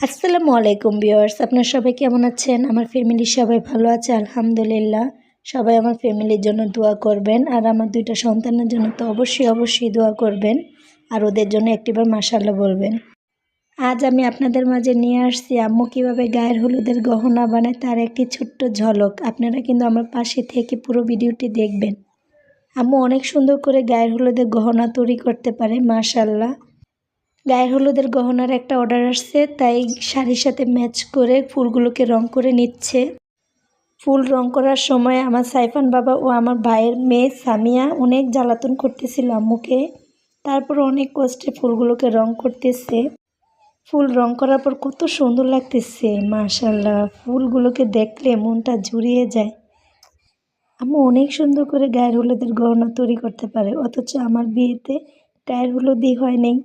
আসসালামু আলাইকুম ভিউয়ার্স, আপনার সবাই কেমন আছেন? আমার ফ্যামিলির সবাই ভালো আছে, আলহামদুলিল্লাহ। সবাই আমার ফ্যামিলির জন্য দোয়া করবেন, আর আমার দুইটা সন্তানের জন্য তো অবশ্যই অবশ্যই দোয়া করবেন, আর ওদের জন্য একটিবার মাশাল্লাহ বলবেন। আজ আমি আপনাদের মাঝে নিয়ে আসছি, আম্মু কীভাবে গায়ের হলুদের গহনা বানায় তার একটি ছোট্ট ঝলক। আপনারা কিন্তু আমার পাশে থেকে পুরো ভিডিওটি দেখবেন। আম্মু অনেক সুন্দর করে গায়ের হলুদের গহনা তৈরি করতে পারে মাশাল্লাহ গায়ের হলুদের গহনার একটা অর্ডার আসছে, তাই শাড়ির সাথে ম্যাচ করে ফুলগুলোকে রং করে নিচ্ছে। ফুল রং করার সময় আমার সাইফান বাবা ও আমার ভাইয়ের মেয়ে সামিয়া অনেক জ্বালাতন করতেছিল আম্মুকে। তারপর অনেক কষ্টে ফুলগুলোকে রং করতেছে। ফুল রং করার পর কত সুন্দর লাগতেছে মাশাল্লাহ ফুলগুলোকে দেখলে মনটা জুড়িয়ে যায়। আম্মু অনেক সুন্দর করে গায়ের হলুদের গহনা তৈরি করতে পারে, অথচ আমার বিয়েতে গায়ের হলুদই হয় নাই।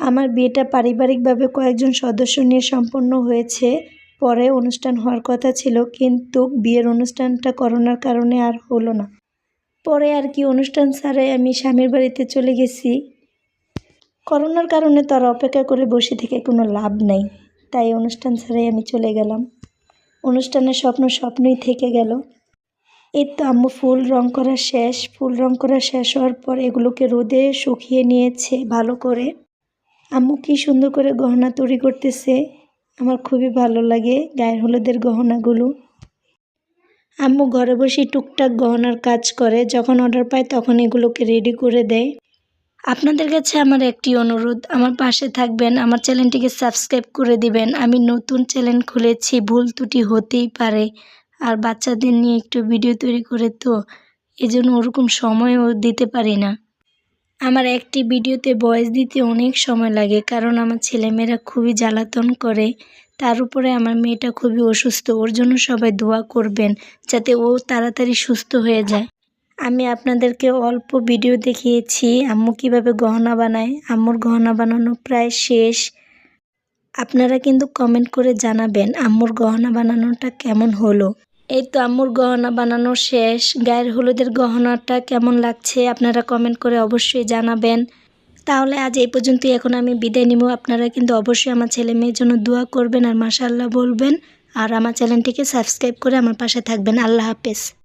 আমার বিয়েটা পারিবারিকভাবে কয়েকজন সদস্য নিয়ে সম্পন্ন হয়েছে। পরে অনুষ্ঠান হওয়ার কথা ছিল, কিন্তু বিয়ের অনুষ্ঠানটা করোনার কারণে আর হলো না। পরে আর কি অনুষ্ঠান ছাড়াই আমি স্বামীর বাড়িতে চলে গেছি। করোনার কারণে তো আর অপেক্ষা করে বসে থেকে কোনো লাভ নাই। তাই অনুষ্ঠান ছাড়াই আমি চলে গেলাম। অনুষ্ঠানের স্বপ্ন স্বপ্নই থেকে গেল। এই তো আম্মু ফুল রং করা শেষ। ফুল রং করা শেষ হওয়ার পর এগুলোকে রোদে শুকিয়ে নিয়েছে ভালো করে। আম্মু কি সুন্দর করে গহনা তৈরি করতেছে? আমার খুবই ভালো লাগে গায়ের হলুদের গহনাগুলো। আম্মু ঘরে বসে টুকটাক গহনার কাজ করে, যখন অর্ডার পায় তখন এগুলোকে রেডি করে দেয়। আপনাদের কাছে আমার একটি অনুরোধ, আমার পাশে থাকবেন, আমার চ্যানেলটিকে সাবস্ক্রাইব করে দিবেন। আমি নতুন চ্যানেল খুলেছি, ভুল ত্রুটি হতেই পারে। আর বাচ্চাদের নিয়ে একটু ভিডিও তৈরি করে তো, এজন্য ওরকম সময়ও দিতে পারি না। আমার একটি ভিডিওতে ভয়েস দিতে অনেক সময় লাগে, কারণ আমার ছেলেমেয়েরা খুবই জ্বালাতন করে। তার উপরে আমার মেয়েটা খুবই অসুস্থ, ওর জন্য সবাই দোয়া করবেন যাতে ও তাড়াতাড়ি সুস্থ হয়ে যায়। আমি আপনাদেরকে অল্প ভিডিও দেখিয়েছি, আম্মু কীভাবে গহনা বানায়। আম্মুর গহনা বানানো প্রায় শেষ। আপনারা কিন্তু কমেন্ট করে জানাবেন, আম্মুর গহনা বানানোটা কেমন হলো। এই তো আম্মুর গহনা বানানো শেষ। গায়ের হলুদের গহনাটা কেমন লাগছে আপনারা কমেন্ট করে অবশ্যই জানাবেন। তাহলে আজ এই পর্যন্তই, এখন আমি বিদায় নিব। আপনারা কিন্তু অবশ্যই আমার ছেলে মেয়ের জন্য দোয়া করবেন আর মাশাল্লাহ বলবেন। আর আমার চ্যানেলটিকে সাবস্ক্রাইব করে আমার পাশে থাকবেন। আল্লাহ হাফেজ।